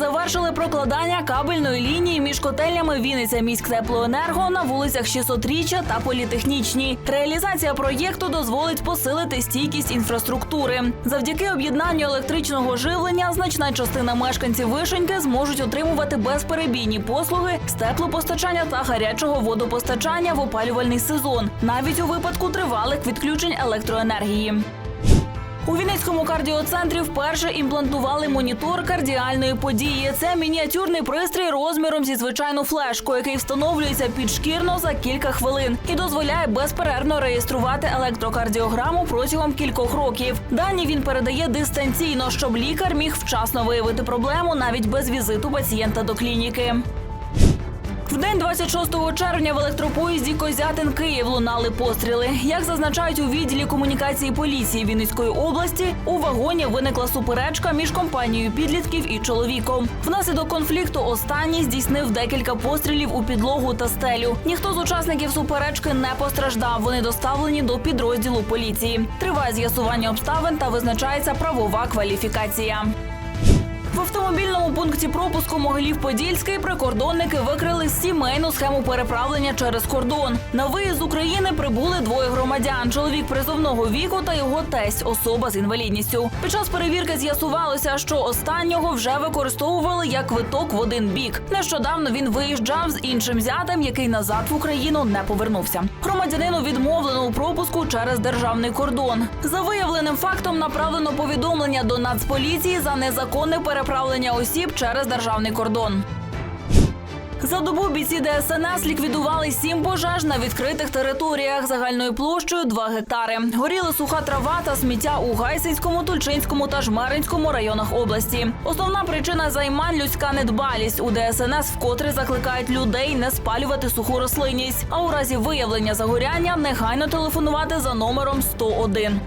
завершили прокладання кабельної лінії між котельнями Вінниця міськтеплоенерго на вулицях 600-річчя та політехнічній. Реалізація проєкту дозволить посилити стійкість інфраструктури. Завдяки об'єднанню електричного живлення значна частина мешканців вишеньки зможуть отримувати безперебійні послуги з теплопостачання та гарячого водопостачання в опалювальний сезон, навіть у випадку тривалих відключень електроенергії. У Вінницькому кардіоцентрі вперше імплантували монітор кардіальної події. Це мініатюрний пристрій розміром зі звичайну флешку, який встановлюється підшкірно за кілька хвилин і дозволяє безперервно реєструвати електрокардіограму протягом кількох років. Дані він передає дистанційно, щоб лікар міг вчасно виявити проблему навіть без візиту пацієнта до клініки. В день 26 червня в електропоїзді Козятин Київ лунали постріли. Як зазначають у відділі комунікації поліції Вінницької області, у вагоні виникла суперечка між компанією підлітків і чоловіком. Внаслідок конфлікту останній здійснив декілька пострілів у підлогу та стелю. Ніхто з учасників суперечки не постраждав. Вони доставлені до підрозділу поліції. Триває з'ясування обставин та визначається правова кваліфікація. В автомобільному пункті пропуску Могилів-Подільський прикордонники викрили сімейну схему переправлення через кордон. На виїзд з України прибули двоє громадян: чоловік призовного віку та його тесть, особа з інвалідністю. Під час перевірки з'ясувалося, що останнього вже використовували як квиток в один бік. Нещодавно він виїжджав з іншим зятем, який назад в Україну не повернувся. Громадянину відмовлено у пропуску через державний кордон. За виявленим фактом направлено повідомлення до Нацполіції за незаконне переправлення осіб через державний кордон. За добу бійці ДСНС ліквідували сім пожеж на відкритих територіях загальною площею 2 гектари. Горіли суха трава та сміття у Гайсинському, Тульчинському та Жмеринському районах області. Основна причина займань людська недбалість. У ДСНС вкотре закликають людей не спалювати суху рослинність, а у разі виявлення загоряння негайно телефонувати за номером 101.